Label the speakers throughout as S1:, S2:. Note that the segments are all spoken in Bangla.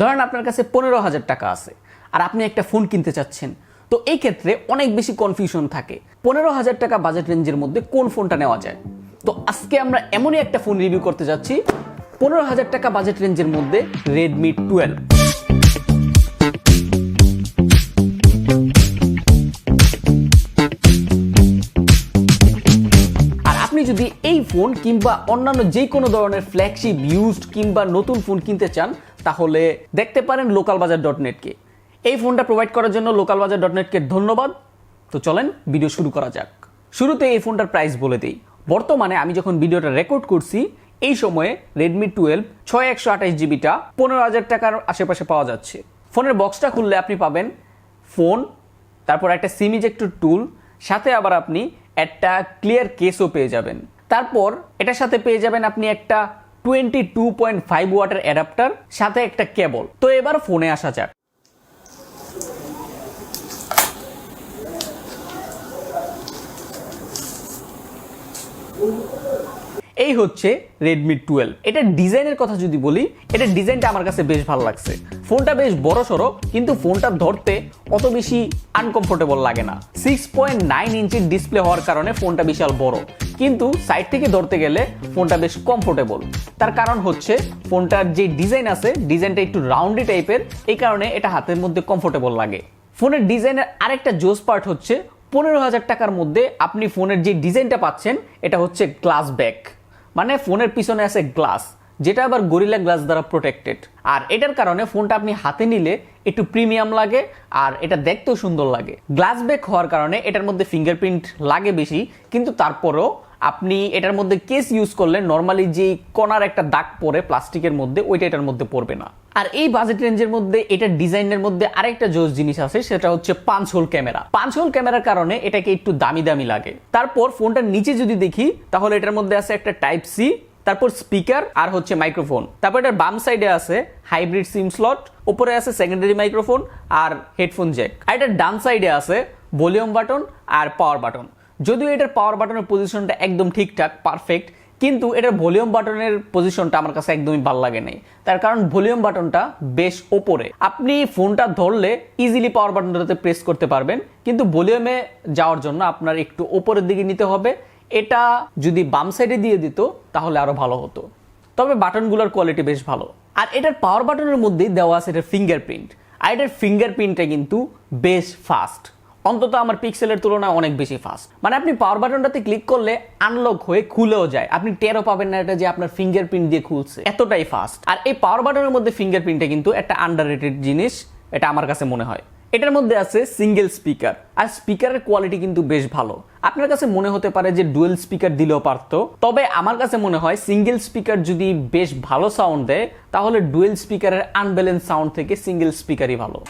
S1: ধরেন আপনার কাছে পনেরো হাজার টাকা আছে, আর আপনি একটা ফোন কিনতে চাচ্ছেন, তো এই ক্ষেত্রে অনেক বেশি কনফিউশন থাকে। পনেরো হাজার টাকা বাজেট রেঞ্জের মধ্যে কোন ফোনটা নেওয়া যায়? তো আজকে আমরা এমনই একটা ফোন রিভিউ করতে যাচ্ছি, পনেরো হাজার টাকা বাজেট রেঞ্জের মধ্যে রেডমি টুয়েলভ যদি এই ফোন কিংবা অন্যান্য যে কোনো ধরনের ফ্ল্যাগশিপ ইউজড কিংবা নতুন ফোন কিনতে চান তাহলে দেখতে পারেন লোকাল বাজার ডট নেটকে এই ফোনটা প্রোভাইড করার জন্য লোকাল বাজার ডট নেটকে ধন্যবাদ। তো চলেন ভিডিও শুরু করা যাক। শুরুতে এই ফোনটার প্রাইস বলে দিই। বর্তমানে আমি যখন ভিডিওটা রেকর্ড করছি, এই সময়ে রেডমি টুয়েলভ ছয় একশো আঠাশ জিবিটা পনেরো হাজার টাকার আশেপাশে পাওয়া যাচ্ছে। ফোনের বক্সটা খুললে আপনি পাবেন ফোন তারপর একটা সিম ইজেক্টর টুল সাথে আবার আপনি একটা ক্লিয়ার কেসও পেয়ে যাবেন। তারপর এটার সাথে পেয়ে যাবেন আপনি একটা টোয়েন্টি টু পয়েন্ট ফাইভ ওয়াটের অ্যাডাপ্টার সাথে একটা কেবল তো এবার ফোনে আসা যাক। এই হচ্ছে রেডমি টুয়েলভ এটা ডিজাইনের কথা যদি বলি, এটা ডিজাইনটা আমার কাছে বেশ ভালো লাগছে। ফোনটা বেশ বড় সড়ো, কিন্তু ফোনটা ধরতে অত বেশি আনকমফোর্টেবল লাগে না। সিক্স পয়েন্ট নাইন ইঞ্চির ডিসপ্লে হওয়ার কারণে ফোনটা বিশাল বড়। কিন্তু সাইড থেকে ধরতে গেলে ফোনটা বেশ কমফোর্টেবল তার কারণ হচ্ছে ফোনটার যে ডিজাইন আছে, ডিজাইনটা একটু রাউন্ডি টাইপের এই কারণে এটা হাতের মধ্যে কমফোর্টেবল লাগে। ফোনের ডিজাইনের আরেকটা জোস পার্ট হচ্ছে, পনেরো হাজার টাকার মধ্যে আপনি ফোনের যে ডিজাইনটা পাচ্ছেন, এটা হচ্ছে গ্লাস ব্যাক মানে ফোনের পিছনে আছে গ্লাস, যেটা আবার গরিলা গ্লাস দ্বারা প্রোটেক্টেড আর এটার কারণে ফোনটা আপনি হাতে নিলে একটু প্রিমিয়াম লাগে, আর এটা দেখতেও সুন্দর লাগে। গ্লাস ব্যাক হওয়ার কারণে এটার মধ্যে ফিঙ্গারপ্রিন্ট লাগে বেশি, কিন্তু তারপরেও আপনি এটার মধ্যে কেস ইউজ করলে নর্মালি যে কণার একটা দাগ পরে প্লাস্টিকের মধ্যে, ওইটা এটার মধ্যে পড়বে না। আর এই বাজেট রেঞ্জের মধ্যে এটার ডিজাইনের মধ্যে আরেকটা জোস জিনিস আছে, সেটা হচ্ছে পাঁচ হোল ক্যামেরা পাঁচ হোল ক্যামেরার কারণে এটাকে একটু দামি দামি লাগে। তারপর ফোনটার নিচে যদি দেখি, তাহলে এটার মধ্যে আছে একটা টাইপ সি তারপর স্পিকার আর হচ্ছে মাইক্রোফোন তারপর এটার বাম সাইডে আছে হাইব্রিড সিম স্লট উপরে আছে সেকেন্ডারি মাইক্রোফোন আর হেডফোন জ্যাক আর এটার ডান সাইডে আছে ভলিউম বাটন আর পাওয়ার বাটন যদিও এটার পাওয়ার বাটনের পজিশনটা একদম ঠিকঠাক পারফেক্ট কিন্তু এটার ভলিউম বাটনের পজিশনটা আমার কাছে একদমই ভালো লাগে নাই। তার কারণ ভলিউম বাটনটা বেশ ওপরে। আপনি ফোনটা ধরলে ইজিলি পাওয়ার বাটনটাতে প্রেস করতে পারবেন, কিন্তু ভলিউমে যাওয়ার জন্য আপনার একটু ওপরের দিকে নিতে হবে। এটা যদি বাম সাইডে দিয়ে দিত, তাহলে আরও ভালো হতো। তবে বাটনগুলোর কোয়ালিটি বেশ ভালো। আর এটার পাওয়ার বাটনের মধ্যেই দেওয়া আছে এটার ফিঙ্গারপ্রিন্ট আর এটার ফিঙ্গারপ্রিন্টটা কিন্তু বেশ ফাস্ট অন্তত আমার পিক্সেলের তুলনায় অনেক বেশি ফাস্ট মানে আপনি পাওয়ার বাটনটাতে ক্লিক করলে আনলক হয়ে খুলেও যায়। আপনি টেরও পাবেন না এটা যে আপনার ফিঙ্গারপ্রিন্ট দিয়ে খুলছে। এতটাই ফাস্ট আর এই পাওয়ার বাটনের মধ্যে ফিঙ্গারপ্রিন্টটা কিন্তু একটা আন্ডার জিনিস, এটা আমার কাছে মনে হয়। এটার মধ্যে আছে সিঙ্গেল স্পিকার আর স্পিকারের কোয়ালিটি কিন্তু বেশ ভালো। আপনার কাছে মনে হতে পারে যে ডুয়েল স্পিকার দিলেও পারতো। তবে আমার কাছে মনে হয় সিঙ্গেল স্পিকার যদি বেশ ভালো সাউন্ড দেয়, তাহলে ডুয়েল স্পিকারের আনব্যালেন্স সাউন্ড থেকে সিঙ্গেল স্পিকারই ভালো।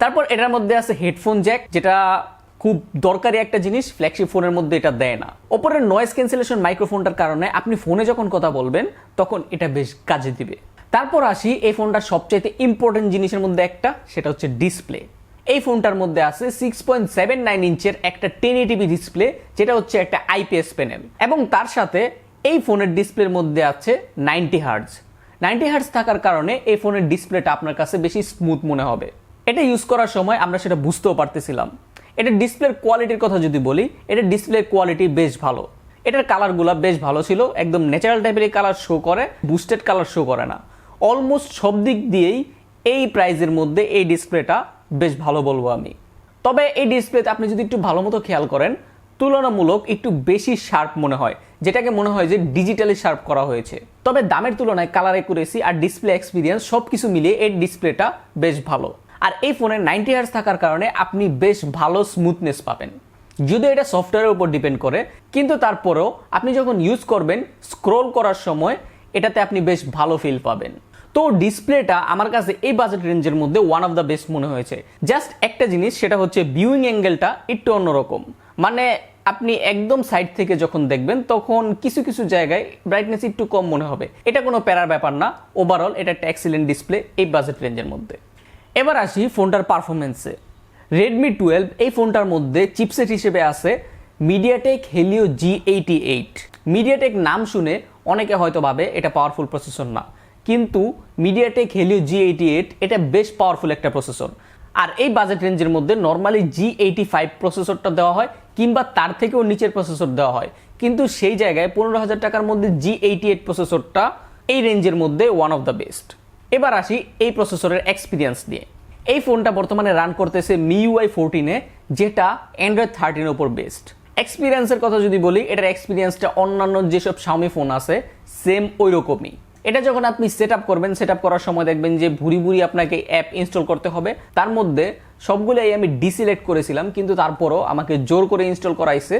S1: তারপর এটার মধ্যে আছে হেডফোন জ্যাক, যেটা খুব দরকারি একটা জিনিস, ফ্ল্যাগশিপ ফোনের মধ্যে এটা দেয় না। ওপরের নয়েজ ক্যান্সেলেশন মাইক্রোফোনটার কারণে আপনি ফোনে যখন কথা বলবেন, তখন এটা বেশ কাজে দিবে। তারপর আসি এই ফোনটার সবচাইতে ইম্পর্টেন্ট জিনিসের মধ্যে একটা, সেটা হচ্ছে ডিসপ্লে এই ফোনটার মধ্যে আছে সিক্স পয়েন্ট সেভেন নাইন ইঞ্চের একটা টেন এটিভি ডিসপ্লে যেটা হচ্ছে একটা আইপিএস প্যানেল এবং তার সাথে এই ফোনের ডিসপ্লের মধ্যে আছে নাইনটি হার্টস নাইনটি হার্টস থাকার কারণে এই ফোনের ডিসপ্লেটা আপনার কাছে বেশি স্মুথ মনে হবে। এটা ইউজ করার সময় আমরা সেটা বুঝতেও পারতেছিলাম। এটা ডিসপ্লের কোয়ালিটির কথা যদি বলি, এটা ডিসপ্লের কোয়ালিটি বেশ ভালো। এটার কালারগুলো বেশ ভালো ছিল, একদম ন্যাচারাল টাইপের কালার শো করে বুস্টেড কালার শো করে না। অলমোস্ট সব দিক দিয়েই এই প্রাইজের মধ্যে এই ডিসপ্লেটা বেশ ভালো বলব আমি। তবে এই ডিসপ্লেতে আপনি যদি একটু ভালো মতো খেয়াল করেন, তুলনামূলক একটু বেশি শার্প মনে হয়, যেটাকে মনে হয় যে ডিজিটালি শার্প করা হয়েছে। তবে দামের তুলনায় কালার একুরেসি আর ডিসপ্লে এক্সপিরিয়েন্স সব কিছু মিলিয়ে এই ডিসপ্লেটা বেশ ভালো। আর এই ফোনে নাইনটি হার্স থাকার কারণে আপনি বেশ ভালো স্মুথনেস পাবেন। যদিও এটা সফটওয়্যারের উপর ডিপেন্ড করে, কিন্তু তারপরেও আপনি যখন ইউজ করবেন স্ক্রোল করার সময় এটাতে আপনি বেশ ভালো ফিল পাবেন। তো ডিসপ্লেটা আমার কাছে এই বাজেট রেঞ্জের মধ্যে ওয়ান অফ দ্য বেস্ট মনে হয়েছে। জাস্ট একটা জিনিস, সেটা হচ্ছে ভিউইং অ্যাঙ্গেলটা একটু অন্যরকম। মানে আপনি একদম সাইড থেকে যখন দেখবেন, তখন কিছু কিছু জায়গায় ব্রাইটনেস একটু কম মনে হবে। এটা কোনো প্যারার ব্যাপার না। ওভারঅল এটা একটা এক্সিলেন্ট ডিসপ্লে এই বাজেট রেঞ্জের মধ্যে। এবার আসি ফোনটার পারফরমেন্সে রেডমি টুয়েলভ এই ফোনটার মধ্যে চিপসেট হিসেবে আছে MediaTek Helio G eighty eight MediaTek নাম শুনে অনেকে হয়তো ভাবে এটা পাওয়ারফুল প্রসেসর না। কিন্তু MediaTek Helio G eighty eight এটা বেশ পাওয়ারফুল একটা প্রসেসর আর এই বাজেট রেঞ্জের মধ্যে নর্মালি জি এইটি ফাইভ প্রসেসরটা দেওয়া হয় কিংবা তার থেকেও নিচের প্রসেসর দেওয়া হয়। কিন্তু সেই জায়গায় পনেরো হাজার টাকার মধ্যে জি এইটি এইট প্রসেসরটা এই রেঞ্জের মধ্যে ওয়ান অফ দ্য বেস্ট এবার আসি এই প্রসেসরের এক্সপিরিয়েন্স নিয়ে। এই ফোনটা বর্তমানে রান করতেছে মিউআই ফোরটিনে যেটা অ্যান্ড্রয়েড থার্টিনের ওপর বেস্ট এক্সপিরিয়েন্সের কথা যদি বলি, এটার এক্সপিরিয়েন্সটা অন্যান্য যেসব শাওমি ফোন আছে সেম ওই রকমই এটা যখন আপনি সেট আপ করবেন সেট আপ করার সময় দেখবেন যে ভুরি ভুরি আপনাকে অ্যাপ ইনস্টল করতে হবে। তার মধ্যে সবগুলোই আমি ডিসিলেক্ট করেছিলাম, কিন্তু তারপরও আমাকে জোর করে ইনস্টল করাইছে।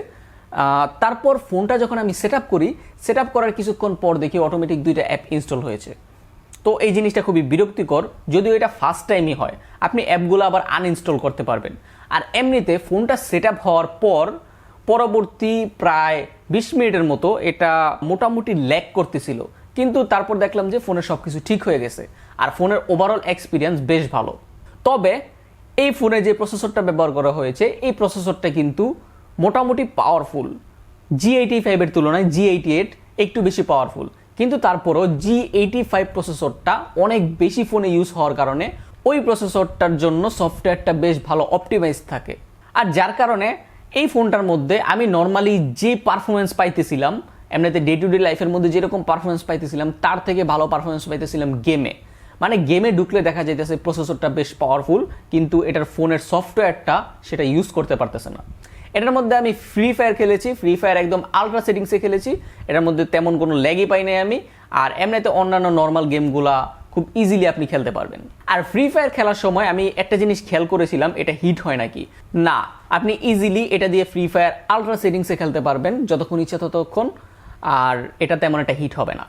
S1: তারপর ফোনটা যখন আমি সেট আপ করি সেট আপ করার কিছুক্ষণ পর দেখি অটোমেটিক দুইটা অ্যাপ ইনস্টল হয়েছে। তো এই জিনিসটা খুবই বিরক্তিকর, যদিও এটা ফার্স্ট টাইমই হয়। আপনি অ্যাপগুলো আবার আনইনস্টল করতে পারবেন। আর এমনিতে ফোনটা সেট আপ হওয়ার পর, পরবর্তী প্রায় বিশ মিনিটের মতো এটা মোটামুটি ল্যাক করতেছিল। কিন্তু তারপর দেখলাম যে ফোনের সব কিছু ঠিক হয়ে গেছে। আর ফোনের ওভারঅল এক্সপিরিয়েন্স বেশ ভালো। তবে এই ফোনে যে প্রসেসরটা ব্যবহার করা হয়েছে, এই প্রসেসরটা কিন্তু মোটামুটি পাওয়ারফুল জি এইটি ফাইভের তুলনায় জি এইটি এইট একটু বেশি পাওয়ারফুল কিন্তু তারপরও জি এইটি ফাইভ প্রসেসরটা অনেক বেশি ফোনে ইউজ হওয়ার কারণে ওই প্রসেসরটার জন্য সফটওয়্যারটা বেশ ভালো অপটিমাইজ থাকে। আর যার কারণে এই ফোনটার মধ্যে আমি নর্মালি যে পারফরমেন্স পাইতেছিলাম, এমনিতে ডে টু ডে লাইফের মধ্যে যেরকম পারফরমেন্স পাইতেছিলাম, তার থেকে ভালো পারফরমেন্স পাইতেছিলাম গেমে মানে গেমে ঢুকলে দেখা যাইতেছে প্রসেসরটা বেশ পাওয়ারফুল কিন্তু এটার ফোনের সফটওয়্যারটা সেটা ইউজ করতে পারতেছে না। এটার মধ্যে আমি ফ্রি ফায়ার খেলেছি ফ্রি ফায়ার একদম আলট্রা সেটিংসে খেলেছি। এটার মধ্যে তেমন কোনো ল্যাগই পাই নাই আমি। আর এমনিতে অন্যান্য নর্মাল গেমগুলা খুব ইজিলি আপনি খেলতে পারবেন। আর ফ্রি ফায়ার খেলার সময় আমি একটা জিনিস খেয়াল করেছিলাম, এটা হিট হয় নাকি? না, আপনি ইজিলি এটা দিয়ে ফ্রি ফায়ার আলট্রা সেটিংসে খেলতে পারবেন, যতক্ষণ ইচ্ছা ততক্ষণ। আর এটা তেমন একটা হিট হবে না।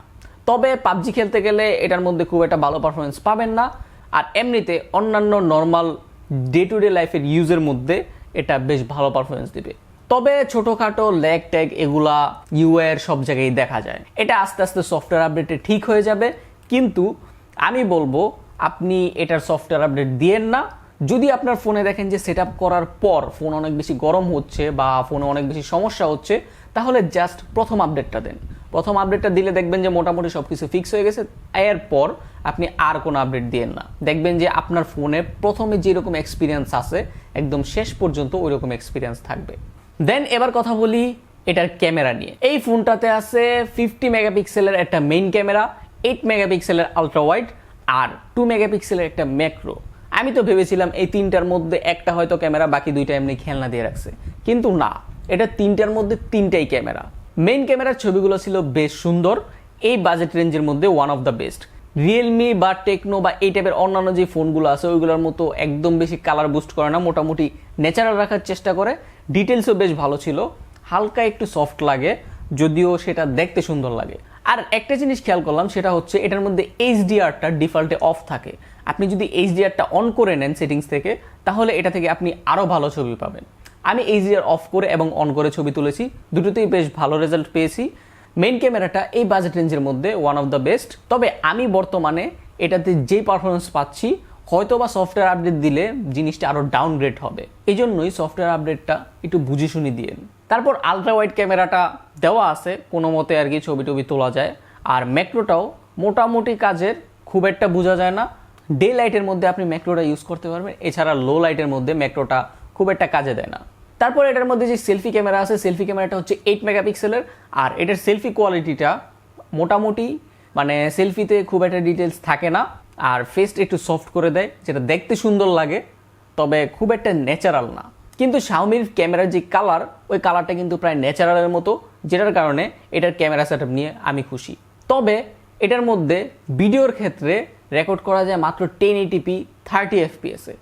S1: তবে পাবজি খেলতে গেলে এটার মধ্যে খুব একটা ভালো পারফরমেন্স পাবেন না। আর এমনিতে অন্যান্য নর্মাল ডে টু ডে লাইফের ইউজের মধ্যে এটা বেশ ভালো পারফরমেন্স দিবে। তবে ছোটোখাটো ল্যাগ ট্যাগ এগুলা ইউএর সব জায়গায় দেখা যায়। এটা আস্তে আস্তে সফটওয়্যার আপডেটে ঠিক হয়ে যাবে। কিন্তু আমি বলব, আপনি এটার সফটওয়্যার আপডেট দিয়েন না। যদি আপনার ফোনে দেখেন যে সেট করার পর ফোন অনেক বেশি গরম হচ্ছে বা ফোনে অনেক বেশি সমস্যা হচ্ছে, তাহলে জাস্ট প্রথম আপডেটটা দেন। প্রথম আপডেটটা দিলে দেখবেন যে মোটামুটি সব কিছু ফিক্স হয়ে গেছে। এরপর আপনি আর কোনো আপডেট দিয়েন না। দেখবেন যে আপনার ফোনে প্রথমে যেরকম এক্সপিরিয়েন্স আছে, একদম শেষ পর্যন্ত ওই রকম এক্সপিরিয়েন্স থাকবে। দেন এবার কথা বলি এটার ক্যামেরা নিয়ে। এই ফোনটাতে আছে ফিফটি মেগাপিক্সেলের একটা মেইন ক্যামেরা এইট মেগাপিক্সেলের আলট্রা ওয়াইড আর টু মেগাপিক্সেলের একটা ম্যাক্রো আমি তো ভেবেছিলাম এই তিনটার মধ্যে একটা হয়তো ক্যামেরা বাকি দুইটা এমনি খেলনা দিয়ে রাখছে। কিন্তু না, এটা তিনটার মধ্যে তিনটাই ক্যামেরা মেইন ক্যামেরার ছবিগুলো ছিল বেশ সুন্দর। এই বাজেট রেঞ্জের মধ্যে one of the best Realme বা টেকনো বা এই টাইপের অন্যান্য যে ফোনগুলো আছে, ওইগুলোর মতো একদম বেশি কালার বুস্ট করে না, মোটামুটি ন্যাচারাল রাখার চেষ্টা করে। ডিটেলসও বেশ ভালো ছিল। হালকা একটু সফট লাগে, যদিও সেটা দেখতে সুন্দর লাগে। আর একটা জিনিস খেয়াল করলাম, সেটা হচ্ছে এটার মধ্যে এইচডিআরটা ডিফল্টে অফ থাকে। আপনি যদি এইচডিআরটা অন করে নেন সেটিংস থেকে, তাহলে এটা থেকে আপনি আরও ভালো ছবি পাবেন। আমি এইচডিআর অফ করে এবং অন করে ছবি তুলেছি, দুটোতেই বেশ ভালো রেজাল্ট পেয়েছি। মেইন ক্যামেরাটা এই বাজেট রেঞ্জের মধ্যে ওয়ান অফ দ্য বেস্ট তবে আমি বর্তমানে এটাতে যে পারফরমেন্স পাচ্ছি হয়তো বা সফটওয়্যার আপডেট দিলে জিনিসটা আরও ডাউনগ্রেড হবে। এই জন্যই সফটওয়্যার আপডেটটা একটু বুঝে শুনি দিয়েন। তারপর আলট্রা ওয়াইড ক্যামেরাটা দেওয়া আছে, কোনো মতে আর কি ছবি টবি তোলা যায়। আর ম্যাক্রোটাও মোটামুটি কাজের, খুব একটা বোঝা যায় না। ডে লাইটের মধ্যে আপনি ম্যাক্রোটা ইউজ করতে পারবেন, এছাড়া লো লাইটের মধ্যে ম্যাক্রোটা খুব একটা কাজে দেয় না। তারপর এটার মধ্যে যে সেলফি ক্যামেরা আছে সেলফি ক্যামেরাটা হচ্ছে এইট মেগাপিক্সেলের আর এটার সেলফি কোয়ালিটিটা মোটামুটি মানে সেলফিতে খুব একটা ডিটেলস থাকে না। আর ফেসটা একটু সফট করে দেয়, যেটা দেখতে সুন্দর লাগে, তবে খুব একটা ন্যাচারাল না। কিন্তু শাওমির ক্যামেরার যে কালার ওই কালারটা কিন্তু প্রায় ন্যাচারালের মতো, যেটার কারণে এটার ক্যামেরা সেট নিয়ে আমি খুশি। তবে এটার মধ্যে ভিডিওর ক্ষেত্রে রেকর্ড করা যায় মাত্র টেন এইটিপি থার্টি এফপিএসে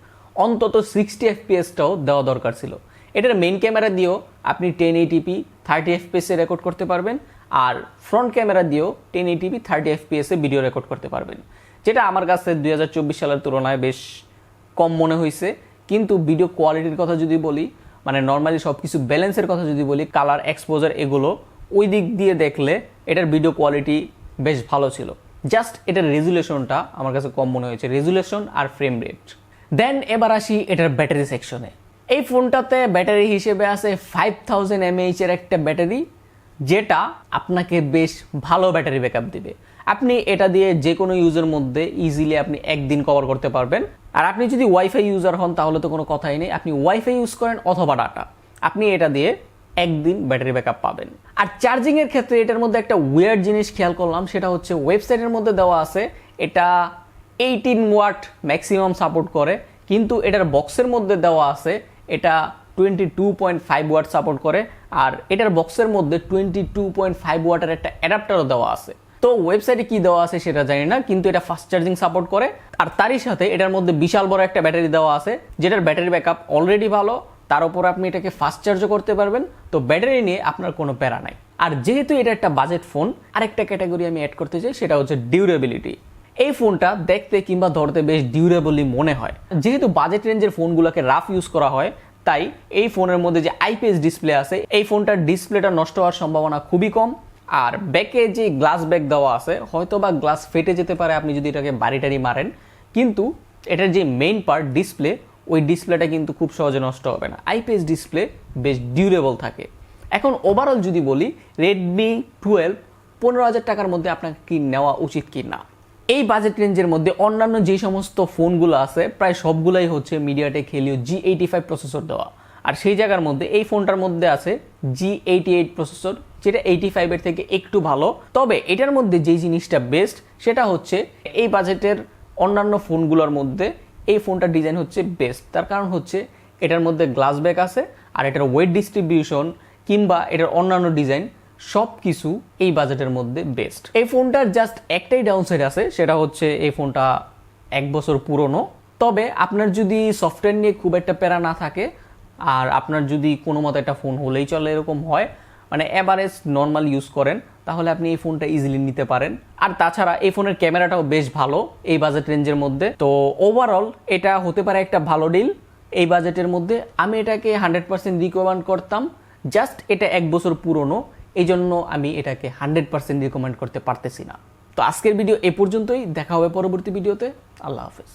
S1: অন্তত সিক্সটি এফপিএসটাও দেওয়া দরকার ছিল। এটার মেইন ক্যামেরা দিয়েও আপনি টেন এইটিপি থার্টি এফপিএসে রেকর্ড করতে পারবেন আর ফ্রন্ট ক্যামেরা দিয়েও টেন এইটিপি থার্টি এফপিএসে ভিডিও রেকর্ড করতে পারবেন। যেটা আমার কাছে দু হাজার চব্বিশ সালের তুলনায় বেশ কম মনে হয়েছে কিন্তু ভিডিও কোয়ালিটির কথা যদি বলি মানে নর্মালি সব কিছু ব্যালেন্সের কথা যদি বলি কালার এক্সপোজার এগুলো ওই দিক দিয়ে দেখলে এটার ভিডিও কোয়ালিটি বেশ ভালো ছিল। জাস্ট এটার রেজুলেশনটা আমার কাছে কম মনে হয়েছে। রেজুলেশন আর ফ্রেম রেট দেন এবার আসি এটার ব্যাটারি সেকশনে এই ফোনটাতে ব্যাটারি হিসেবে আছে ফাইভ থাউজেন্ড এমএইচ এর একটা ব্যাটারি যেটা আপনাকে বেশ ভালো ব্যাটারি ব্যাকআপ দিবে। আপনি এটা দিয়ে যে কোনো ইউজের মধ্যে ইজিলি আপনি একদিন কভার করতে পারবেন। আর আপনি যদি ওয়াইফাই ইউজার হন, তাহলে তো কোনো কথাই নেই। আপনি ওয়াইফাই ইউজ করেন অথবা ডাটা আপনি এটা দিয়ে একদিন ব্যাটারি ব্যাকআপ পাবেন। আর চার্জিংয়ের ক্ষেত্রে এটার মধ্যে একটা ওয়ার্ড জিনিস খেয়াল করলাম, সেটা হচ্ছে ওয়েবসাইটের মধ্যে দেওয়া আছে, এটা এইটিন ওয়াট ম্যাক্সিমাম সাপোর্ট করে, কিন্তু এটার বক্সের মধ্যে দেওয়া আছে, এটা twenty two point five watt support করে, আর এটার বক্সের মধ্যে টোয়েন্টি টু পয়েন্ট ফাইভ ওয়াটের একটা অ্যাডাপ্টারও দেওয়া আছে। তো ওয়েবসাইটে কি দেওয়া আছে সেটা জানি না, কিন্তু এটা ফাস্ট চার্জিং সাপোর্ট করে, আর তারই সাথে এটার মধ্যে বিশাল বড় একটা ব্যাটারি দেওয়া আছে, যেটার ব্যাটারি ব্যাকআপ অলরেডি ভালো, তার উপর আপনি এটাকে ফাস্ট চার্জও করতে পারবেন, তো ব্যাটারি নিয়ে আপনার কোনো প্যারা নাই। আর যেহেতু এটা একটা বাজেট ফোন আরেকটা ক্যাটাগরি আমি অ্যাড করতে চাই, সেটা হচ্ছে ডিউরেবিলিটি এই ফোনটা দেখতে কিংবা ধরতে বেশ ডিউরেবলি মনে হয়। যেহেতু বাজেট রেঞ্জের ফোনগুলোকে রাফ ইউজ করা হয়, তাই এই ফোনের মধ্যে যে আইপিএস ডিসপ্লে আছে, এই ফোনটার ডিসপ্লেটা নষ্ট হওয়ার সম্ভাবনা খুবই কম। আর ব্যাকে যে গ্লাস ব্যাক দেওয়া আছে হয়তো বা গ্লাস ফেটে যেতে পারে আপনি যদি এটাকে বাড়ি টাড়ি মারেন। কিন্তু এটার যে মেইন পার্ট ডিসপ্লে ওই ডিসপ্লেটা কিন্তু খুব সহজে নষ্ট হবে না। আইপিএস ডিসপ্লে বেশ ডিউরেবল থাকে। এখন ওভারঅল যদি বলি রেডমি টুয়েলভ পনেরো হাজার টাকার মধ্যে আপনাকে কি নেওয়া উচিত কি না এই বাজেট রেঞ্জের মধ্যে অন্যান্য যে সমস্ত ফোনগুলো আছে, প্রায় সবগুলাই হচ্ছে MediaTek Helio G eighty five processor দেওয়া। আর সেই জায়গার মধ্যে, এই ফোনটার মধ্যে আছে জি এইটি এইট প্রসেসর যেটা এইটি ফাইভের থেকে একটু ভালো। তবে এটার মধ্যে যেই জিনিসটা বেস্ট সেটা হচ্ছে এই বাজেটের অন্যান্য ফোনগুলোর মধ্যে এই ফোনটার ডিজাইন হচ্ছে বেস্ট তার কারণ হচ্ছে, এটার মধ্যে গ্লাস ব্যাক আছে, আর এটার ওয়েট ডিস্ট্রিবিউশন কিংবা এটার অন্যান্য ডিজাইন সব কিছু এই বাজেটের মধ্যে বেস্ট এই ফোনটার জাস্ট একটাই ডাউনসাইড আছে, সেটা হচ্ছে এই ফোনটা এক বছর পুরনো। তবে আপনার যদি সফটওয়্যার নিয়ে খুব একটা প্যারা না থাকে, আর আপনার যদি কোনো মতো একটা ফোন হলেই চলে এরকম হয় মানে অ্যাভারেজ নর্মাল ইউজ করেন, তাহলে আপনি এই ফোনটা ইজিলি নিতে পারেন। আর তাছাড়া এই ফোনের ক্যামেরাটাও বেশ ভালো এই বাজেট রেঞ্জের মধ্যে। তো ওভারঅল এটা হতে পারে একটা ভালো ডিল এই বাজেটের মধ্যে আমি এটাকে হান্ড্রেড পার্সেন্ট রিকমেন্ড করতাম। জাস্ট এটা এক বছর পুরনো। এই জন্য আমি এটাকে হান্ড্রেড পার্সেন্ট রিকমেন্ড করতে পারতেছি না। তো আজকের ভিডিও এ পর্যন্তই, দেখা হবে পরবর্তী ভিডিওতে আল্লাহ হাফেজ।